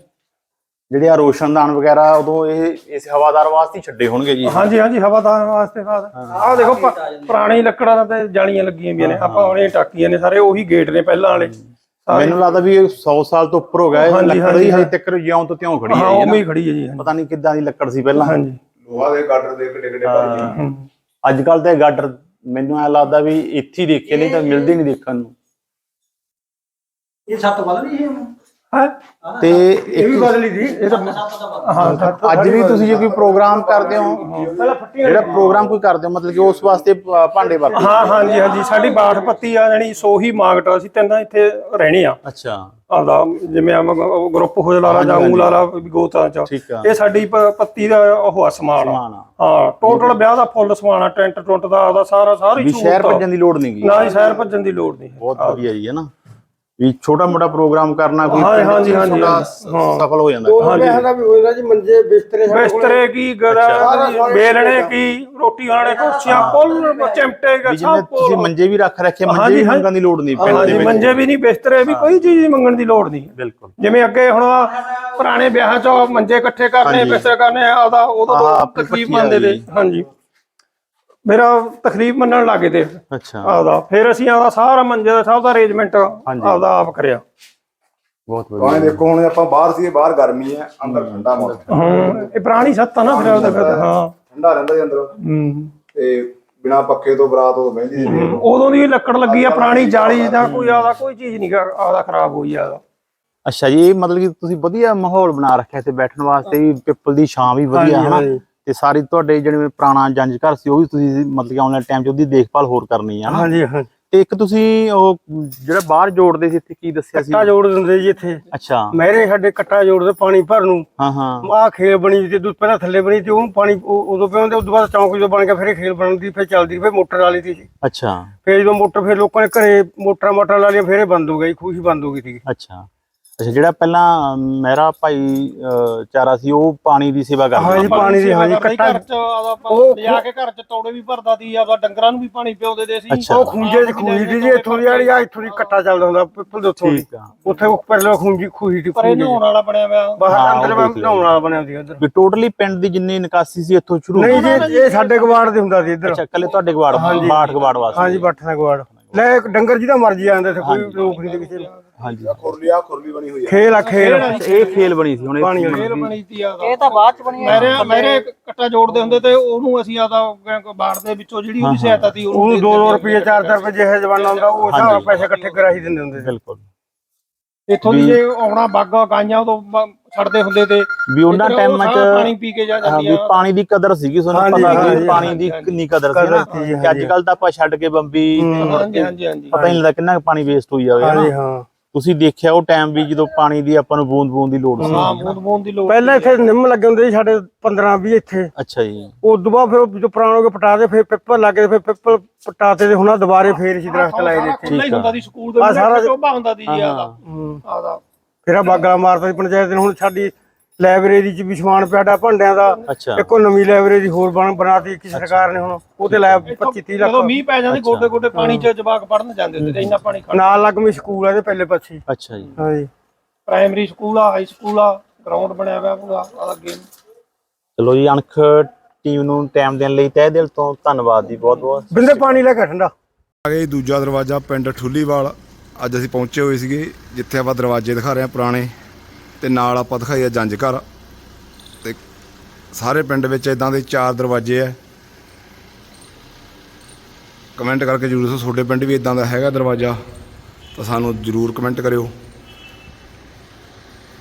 ਜਿਹੜੇ ਆ ਰੋਸ਼ਨਦਾਨ ਵਗੈਰਾ ਉਦੋਂ ਇਹ ਇਸ ਹਵਾਦਾਰ ਵਾਸਤੇ ਹੀ ਛੱਡੇ ਹੋਣਗੇ ਜੀ। ਹਾਂਜੀ ਹਾਂਜੀ ਹਵਾਦਾਰ ਵਾਸਤੇ ਖਾਦ ਆਹ ਦੇਖੋ ਪ- ਪੁਰਾਣੀ ਲੱਕੜਾਂ ਦਾ ਤੇ ਜਾਲੀਆਂ ਲੱਗੀਆਂ ਵੀਆਂ ਨੇ। ਆਪਾਂ ਹੁਣੇ ਟਾਕੀਆਂ ਨੇ ਸਾਰੇ ਉਹੀ ਗੇਟ ਨੇ ਪਹਿਲਾਂ ਵਾਲੇ। ਸਾਰੇ। ਮੈਨੂੰ ਲੱਗਦਾ ਵੀ ਇਹ 100 ਸਾਲ ਤੋਂ ਉੱਪਰ ਹੋ ਗਿਆ ਇਹ ਹਾਂਜੀ, ਲੱਕੜ ਹਾਂਜੀ, ਹੀ ਹਜੇ ਹਾਂ। ਤੱਕ ਜਿਉਂ ਤੋਂ ਤਿਉਂ ਖੜੀ ਹਾਂ ਹੈ ਉਵੇਂ ਹੀ ਖੜੀ ਹੈ ਜੀ ਹਾਂਜੀ। ਪਤਾ ਨਹੀਂ ਕਿੱਦਾਂ ਦੀ ਲੱਕੜ ਸੀ ਪਹਿਲਾਂ। ਹਾਂਜੀ। ਲੋਹਾ ਦੇ ਗਾਡਰ ਦੇ ਕਿੱਡੇ ਕਿੱਡੇ ਭਰ ਗਏ ਹਮ। ਅੱਜ ਕੱਲ ਤੇ ਗਾਡਰ ਮੈਨੂੰ ਐ ਲੱਗਦਾ ਵੀ ਇੱਥੇ ਹੀ ਦੇਖੇ ਨਹੀਂ ਤਾਂ ਮਿਲਦੇ ਨਹੀਂ ਦੇਖਣ ਨੂੰ। ਇਹ ਸੱਤ ਵੱਲ ਨਹੀਂ ਇਹ ਹੁਣ ਹੈ। ਤੇ ਇਹ ਵੀ ਇੱਕ ਬਦਲੀ ਸੀ ਇਹ ਤਾਂ ਹਾਂ ਅੱਜ ਵੀ ਤੁਸੀਂ ਜੇ ਕੋਈ ਪ੍ਰੋਗਰਾਮ ਕਰਦੇ ਹੋ ਜਿਹੜਾ ਪ੍ਰੋਗਰਾਮ ਕੋਈ ਕਰਦੇ ਹੋ ਮਤਲਬ ਕਿ ਉਸ ਵਾਸਤੇ ਅ, ਭਾਂਡੇ ਵਰਤਦੇ ਹੋ? ਹਾਂ ਹਾਂਜੀ ਹਾਂਜੀ। ਸਾਡੀ ਬਾਠ ਪੱਤੀ ਆ ਜਾਨੀ ਸੋਹੀ ਮਾਗਟ ਅਸੀਂ ਤਿੰਨ ਇੱਥੇ ਰਹਿਣੇ ਆ। ਅੱਛਾ। ਆਪਦਾ ਜਿਵੇਂ ਆ ਗਰੁੱਪ ਹੋ ਲਾ ਲਾ ਜਾਂ ਊਂ ਲਾ ਲਾ ਗੋਤਾਂ ਚ। ਠੀਕ ਆ। ਇਹ ਸਾਡੀ ਪ- ਪੱਤੀ ਦਾ ਉਹ ਆ ਸਮਾਨ ਆ। ਸਮਾਨ ਆ। ਹਾਂ ਟੋਟਲ ਵਿਆਹ ਦਾ ਫੁੱਲ ਸਮਾਨ ਆ ਟੈਂਟ ਟੁੰਟ ਦਾ ਆਪਦਾ ਸਾਰਾ ਸਾਰੀ ਵੀ ਸ਼ਹਿਰ ਸਹੂਲਤ ਆ। ਭੱਜਣ ਦੀ ਲੋੜ ਨਹੀਂ ਗੀ। ਨਾ ਹੀ ਸ਼ਹਿਰ ਭੱਜਣ ਦੀ ਲੋੜ ਨਹੀਂ। ਬਹੁਤ ਵਧੀਆ ਜੀ ਹੈ ਨਾ? ਵੀ ਛੋਟਾ ਮੋਟਾ ਪ੍ਰੋਗਰਾਮ ਕਰਨਾ ਕੋਈ ਹਾਂ, ਹਾਂਜੀ, ਹਾਂਜੀ। ਸਫਲ ਹੋ ਜਾਂਦਾ। ਉਹ ਵਿਆਹ ਦਾ ਵੀ ਹੋਏਗਾ ਜੀ ਮੰਜੇ ਬਿਸਤਰੇ ਬਿਸਤਰੇ ਕੀ ਗਦਾ ਬੇਲਣੇ ਕੀ ਰੋਟੀ ਖਾਣੇ ਕੁਰਸੀਆਂ ਪੁੱਲ ਚਿਮਟੇ ਵੀ ਗਾ ਜਿਵੇਂ ਸਭ ਤੁਸੀਂ ਮੰਜੇ ਵੀ ਰੱਖ ਰੱਖੇ ਮੰਜੇ ਹਾਂਜੀ, ਵੀ ਹਾਂਜੀ। ਮੰਗਣ ਦੀ ਲੋੜ ਨਹੀਂ ਪਿੰਡ ਦੇ ਹਾਂਜੀ ਵਿੱਚ। ਮੰਜੇ ਵੀ ਨਹੀਂ ਬਿਸਤਰੇ ਵੀ ਕੋਈ ਚੀਜ਼ ਮੰਗਣ ਦੀ ਲੋੜ ਨਹੀਂ। ਬਿਲਕੁਲ। ਜਿਵੇਂ ਅੱਗੇ ਹੁਣ ਪੁਰਾਣੇ ਵਿਆਹਾਂ 'ਚ ਮੰਜੇ ਇਕੱਠੇ ਕਰਨੇ ਹਾਂਜੀ। ਬਿਸਤਰੇ ਕਰਨੇ ਆਦਾ ਉਦੋਂ ਤਕਲੀਫ ਮੰਨਦੇ ਗਈ। ਹਾਂਜੀ। ਮੇਰਾ ਤਕਲੀਫ ਮੰਨਣ ਲੱਗੇ ਤੇ ਅੱਛਾ। ਆਪਦਾ। ਫਿਰ ਅਸੀਂ ਆਪਦਾ ਸਾਰਾ ਮੰਜੇ ਦਾ ਸਭ ਦਾ ਅਰੇਂਜਮੈਂਟ ਆਪਦਾ ਆਪ ਕਰਿਆ। ਬਹੁਤ ਵਧੀਆ। ਤਾਂ ਦੇਖੋ ਹੁਣ ਆਪਾਂ ਬਾਹਰ ਸੀਗੇ ਬਾਹਰ ਗਰਮੀ ਹੈ ਅੰਦਰ ਠੰਡਾ ਮੌਸਮ ਹਾਂ। ਇਹ ਪੁਰਾਣੀ ਸੱਤ ਆ ਨਾ ਫਿਰ ਉਹਦੇ ਫਿਰ ਹਾਂ। ਠੰਡਾ ਰਹਿੰਦਾ ਜੀ ਅੰਦਰ। ਹੂੰ। ਤੇ ਬਿਨਾ ਪੱਖੇ ਤੋਂ ਬਰਾਤ ਤੋਂ ਬਹਿੰਦੀ ਸੀ। ਉਦੋਂ ਦੀ ਲੱਕੜ ਲੱਗੀ ਆ ਪੁਰਾਣੀ ਜਾਲੀ ਦਾ ਕੋਈ ਆਦਾ ਕੋਈ ਚੀਜ਼ ਨਹੀਂ ਆਦਾ ਖਰਾਬ ਹੋਈ ਆਦਾ ਅੱਛਾ ਜੀ ਇਹ ਮਤਲਬ ਕਿ ਤੁਸੀਂ ਵਧੀਆ ਮਾਹੌਲ ਬਣਾ ਰੱਖਿਆ ਤੇ ਬੈਠਣ ਵਾਸਤੇ ਵੀ ਪਿੱਪਲ ਦੀ ਛਾਂ ਵੀ ਵਧੀਆ ਹੈ ਨਾ। ਤੇ ਸਾਰੀ ਤੁਹਾਡੇ ਜਿਹੜੇ ਪੁਰਾਣਾ ਜੰਜ ਘਰ ਸੀ ਉਹ ਵੀ ਤੁਸੀਂ ਮਤਲਬ ਕਿ ਆਉਣ ਟਾਈਮ 'ਚ ਉਹਦੀ ਦੇਖਭਾਲ ਹੋਰ ਕਰਨੀ ਨਾ ਹਾਂਜੀ ਹਾਂ ਤੇ ਇੱਕ ਤੁਸੀਂ ਉਹ ਜਿਹੜਾ ਬਾਹਰ ਜੋੜਦੇ ਸੀ ਇੱਥੇ ਕੀ ਦੱਸਿਆ ਸੀ? ਕੱਟਾ ਜੋੜ ਦਿੰਦੇ ਜੀ ਇੱਥੇ। ਅੱਛਾ। ਮਹਿਰੇ ਸਾਡੇ ਕੱਟਾ ਜੋੜਦੇ ਪਾਣੀ ਭਰ ਨੂੰ। ਹਾਂ ਹਾਂ। ਆਹ ਖੇਲ ਬਣੀ ਤੇ ਦੂ ਪਹਿਲਾਂ ਥੱਲੇ ਬਣੀ ਤੇ ਉਹ ਪਾਣੀ ਉਦੋਂ ਪਿਆਉਂਦੇ ਉਦੋਂ ਬਾਅਦ ਚੌਂਕ ਜਦੋਂ ਬਣ ਗਿਆ ਫਿਰ ਖੇਲ ਬਣਦੀ ਫਿਰ ਚੱਲਦੀ ਫਿਰ ਮੋਟਰ ਵਾਲੀ ਸੀ ਜੀ। ਅੱਛਾ। ਫਿਰ ਜਦੋਂ ਮੋਟਰ ਫਿਰ ਲੋਕਾਂ ਨੇ ਘਰੇ ਮੋਟਰਾਂ ਮਾਟਰਾਂ ਲਾ ਲਈਆਂ ਫਿਰ ਇਹ ਬੰਦ ਹੋ ਗਈ ਖੂਹੀ ਬੰਦ ਹੋ ਗਈ ਸੀ ਅੱਛਾ। ਅੱਛਾ ਜਿਹੜਾ ਪਹਿਲਾਂ ਮੇਰਾ ਭਾਈ ਚਾਰਾ ਸੀ ਉਹ ਪਾਣੀ ਦੀ ਸੇਵਾ ਕਰਦਾ ਹਾਂਜੀ ਪਾਣੀ ਦੀ ਹਾਂਜੀ ਕੱਟਾ ਘਰ 'ਚ ਆਦਾ ਉਹ- ਲਿਆ ਕੇ ਘਰ 'ਚ ਤੋੜੇ ਵੀ ਭਰਦਾ ਸੀ ਆਪਦਾ ਡੰਗਰਾਂ ਨੂੰ ਵੀ ਪਾਣੀ ਪਿਆਉਂਦੇ ਦੇ ਸੀ। ਅੱਛਾ। ਉਹ ਖੂੰਜੇ ਦੀ ਖੂਹੀ ਦੀ ਜੀ ਇੱਥੋਂ ਦੀ ਆ ਇੱਥੋਂ ਦੀ ਕੱਟਾ ਚੱਲਦਾ ਹੁੰਦਾ ਪਿੱਪਲ ਦੇ ਉੱਥੋਂ ਉੱਥੇ ਉੱਪਰ ਲੋ ਖੂੰਜੀ ਖੂਹੀ ਦੀ ਪਰ ਨਹਾਉਣ ਵਾਲਾ ਬਣਿਆ ਹੋਇਆ। ਬਾਹਰ ਹਾਂ, ਉਹ ਅੰਦਰ ਨਹਾਉਣ ਵਾਲਾ ਬਣਿਆ ਸੀ ਉਧਰ। ਵੀ ਟੋਟਲੀ ਪਿੰਡ ਦੀ ਜਿੰਨੀ ਨਿਕਾਸੀ ਸੀ ਇੱਥੋਂ ਸ਼ੁਰੂ ਨਹੀਂ ਜੀ ਇਹ ਸਾਡੇ ਗਵਾੜ ਦੇ ਹੁੰਦਾ ਸੀ ਇੱਧਰ। ਅੱਛਾ ਕੱਲੇ ਤੁਹਾਡੇ ਗਵਾੜ ਬਾਠ ਗਵਾੜ ਵਾਸਤੇ। ਹਾਂਜੀ ਬੱਠ ਦਾ ਗਵਾੜ ਲੈ ਇੱਕ ਡੰਗਰ ਜਿਹਦਾ ਮਰਜ਼ੀ ਆਂਦਾ ਤੇ ਕੋਈ ਰੋਕ ਨਹੀਂ ਤੇ ਕਿਸੇ ਨੂੰ। ਹਾਂਜੀ। ਖੁਰਲੀ ਆ ਖੁਰਲੀ ਬਣੀ ਹੋਈ ਹੈ ਖੇਲ ਆ ਖੇਲ। ਇਹ ਖੇਲ ਬਣੀ ਸੀ ਹੁਣ ਇਹ ਪਾਣੀ ਫੇਰ ਬਣੀ ਤੀ। ਇਹ ਤਾਂ ਬਾਅਦ 'ਚ ਬਣੀ ਮੇਰੇ ਮੇਰੇ ਕੱਟਾ ਜੋੜਦੇ ਹੁੰਦੇ ਤੇ ਉਹਨੂੰ ਅਸੀਂ ਆਦਾ ਬਾੜ ਦੇ ਵਿੱਚੋਂ ਜਿਹੜੀ ਉਹਦੀ ਸਹਾਇਤਾ ਸੀ ਉਹਨੂੰ 2-2 ਰੁਪਏ 4-4 ਰੁਪਏ ਜਿਹੇ ਜਵਾਨਾ ਹੁੰਦਾ ਉਹ ਨਾਲ ਪੈਸੇ ਇਕੱਠੇ ਕਰਾਈ ਦਿੰਦੇ ਹੁੰਦੇ ਸੀ। ਬਿਲਕੁਲ। ਇੱਥੋਂ ਦੀ ਜੇ ਆਉਣਾ ਬਾਗਾ ਗਾਈਆਂ ਉਦੋਂ ਬ- ਛੱਡਦੇ ਹੁੰਦੇ ਤੇ ਵੀ ਉਹਨਾਂ ਟਾਈਮਾਂ ਸਾਰਾ ਪਾਣੀ 'ਚ ਪੀ ਕੇ ਜਾ ਜਾਂਦੀਆਂ ਵੀ ਪਾਣੀ ਦੀ ਕਦਰ ਸੀਗੀ ਤੁਹਾਨੂੰ ਪਤਾ ਸੀ ਪਾਣੀ ਦੀ। ਕਿੰਨੀ ਕਦਰ ਸੀ ਨਾ। ਤੇ ਅੱਜ ਕੱਲ ਤਾਂ ਆਪਾਂ ਛੱਡ ਕੇ ਬੰਬੀ ਕੇ ਪਤਾ ਨਹੀਂ ਲੱਗਦਾ ਕਿੰਨਾ ਕੁ ਪਾਣੀ ਵੇਸਟ ਹੋਈ ਜਾਵੇ ਹਾਂਜੀ ਹਾਂ। ਤੁਸੀਂ ਦੇਖਿਆ ਉਹ ਟਾਈਮ ਵੀ ਜਦੋਂ ਪਾਣੀ ਦੀ ਆਪਾਂ ਨੂੰ ਬੂੰਦ ਬੂੰਦ ਦੀ ਲੋੜ ਸੀ। ਹਾਂ ਬੂੰਦ ਬੂੰਦ ਦੀ ਲੋੜ ਪਹਿਲਾਂ ਇੱਥੇ ਨਿੰਮ ਲੱਗੇ ਹੁੰਦੇ ਸੀ ਸਾਡੇ 15-20 ਇੱਥੇ। ਅੱਛਾ ਜੀ। ਉਸ ਤੋਂ ਬਾਅਦ ਫਿਰ ਜਦੋਂ ਪੁਰਾਣੇ ਹੋ ਕੇ ਪਟਾ ਦੇ ਫਿਰ ਪਿੱਪਲ ਲੱਗੇ ਫਿਰ ਪਿੱਪਲ ਪਟਾਤੇ ਤੇ ਹੁਣ ਦੁਬਾਰੇ ਫੇਰ ਸੀ ਦਰਖਤ ਲਾਏ ਦੇ ਇੱਥੇ। ਹੀ ਹੁੰਦਾ ਸੀ ਸਕੂਲ ਦੇ ਵਿੱਚ ਚੋਬਾ ਹੁੰਦਾ ਸੀ ਜੀ ਆਦਾ ਹੂੰ। ਆਦਾ ਫਿਰ ਆ ਬਾਗਲਾ ਮਾਰਤਾ ਸੀ ਪੰਚਾਇਤ ਨੇ ਹੁਣ ਸਾਡੀ ਲਾਇਬ੍ਰੇਰੀ 'ਚ ਵੀ ਸਮਾਨ ਪਿਆਡਾ ਭਾਂਡਿਆਂ ਦਾ ਅੱਛਾ। ਇੱਕੋ ਨਵੀਂ ਲਾਇਬ੍ਰੇਰੀ ਹੋਰ ਬਣ ਬਣਾਤੀ ਕਿ ਸਰਕਾਰ ਨੇ ਹੁਣ ਉਹ ਤੇ ਲਾਇਆ 25 30 ਜਦੋਂ ਲੱਖ ਮੀਂਹ ਪੈ ਜਾਂਦੇ ਗੋਡੇ ਗੋਡੇ ਪਾਣੀ 'ਚ ਜਵਾਕ ਪੜਨ ਜਾਂਦੇ ਹੁੰਦੇ ਤੇ ਇੰਨਾ ਪਾਣੀ ਖੜ ਨਾਲ ਲੱਗਮੀ ਸਕੂਲ ਆ ਇਹਦੇ ਪਹਿਲੇ ਪਾਸੇ। ਅੱਛਾ ਜੀ। ਹਾਂਜੀ। ਪ੍ਰਾਇਮਰੀ ਸਕੂਲ ਆ ਹਾਈ ਸਕੂਲ ਆ ਗਰਾਊਂਡ ਬਣਿਆ ਹੋਇਆ ਪੂਰਾ ਆ ਅੱਗੇ। ਚਲੋ ਜੀ ਅਣਖ ਟੀਮ ਨੂੰ ਟਾਈਮ ਦੇਣ ਲਈ ਤਹਿ ਦਿਲ ਤੋਂ ਧੰਨਵਾਦ ਜੀ ਬਹੁਤ ਬਹੁਤ ਬਿੰਦੇ ਪਾਣੀ ਲੈ ਕੇ ਠੰਡਾ ਆ ਗਏ ਦੂਜਾ ਦਰਵਾਜ਼ਾ ਪਿੰਡ ਠੁੱਲੀਵਾਲ। ਅੱਜ ਅਸੀਂ ਪਹੁੰਚੇ ਹੋਏ ਸੀਗੇ, ਜਿੱਥੇ ਆਪਾਂ ਦਰਵਾਜ਼ੇ ਦਿਖਾ ਰਹੇ ਹਾਂ ਪੁਰਾਣੇ, ਤੇ ਨਾਲ ਆਪਾਂ ਦਿਖਾਈ ਆ ਜੰਜ ਘਰ। ਤੇ ਸਾਰੇ ਪਿੰਡ ਵਿੱਚ ਇਦਾਂ ਦੇ ਚਾਰ ਦਰਵਾਜ਼ੇ ਆ। ਕਮੈਂਟ ਕਰਕੇ ਜਰੂਰ ਦੱਸੋ, ਤੁਹਾਡੇ ਪਿੰਡ ਵੀ ਇਦਾਂ ਦਾ ਹੈਗਾ ਦਰਵਾਜ਼ਾ? ਤਾਂ ਸਾਨੂੰ ਜਰੂਰ ਕਮੈਂਟ ਕਰਿਓ।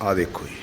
ਆ ਦੇਖੋ ਜੀ।